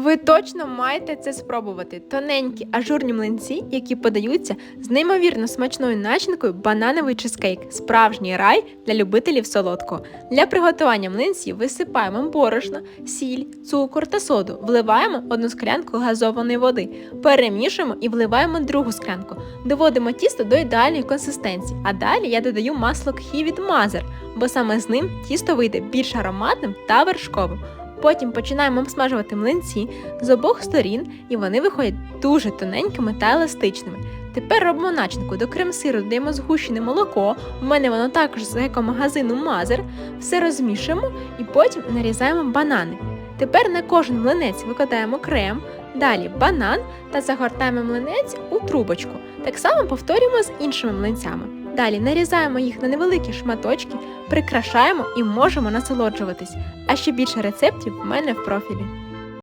Ви точно маєте це спробувати. Тоненькі ажурні млинці, які подаються з неймовірно смачною начинкою банановий чизкейк. Справжній рай для любителів солодкого. Для приготування млинців висипаємо борошно, сіль, цукор та соду. Вливаємо одну склянку газованої води, перемішуємо і вливаємо другу склянку. Доводимо тісто до ідеальної консистенції. А далі я додаю масло кхі від мазер, бо саме з ним тісто вийде більш ароматним та вершковим. Потім починаємо обсмажувати млинці з обох сторін, і вони виходять дуже тоненькими та еластичними. Тепер робимо начинку. До крем-сиру додаємо згущене молоко. У мене воно також з екомагазину Мазер. Все розмішуємо і потім нарізаємо банани. Тепер на кожен млинець викладаємо крем, далі банан та загортаємо млинець у трубочку. Так само повторюємо з іншими млинцями. Далі нарізаємо їх на невеликі шматочки, прикрашаємо і можемо насолоджуватись. А ще більше рецептів в мене в профілі.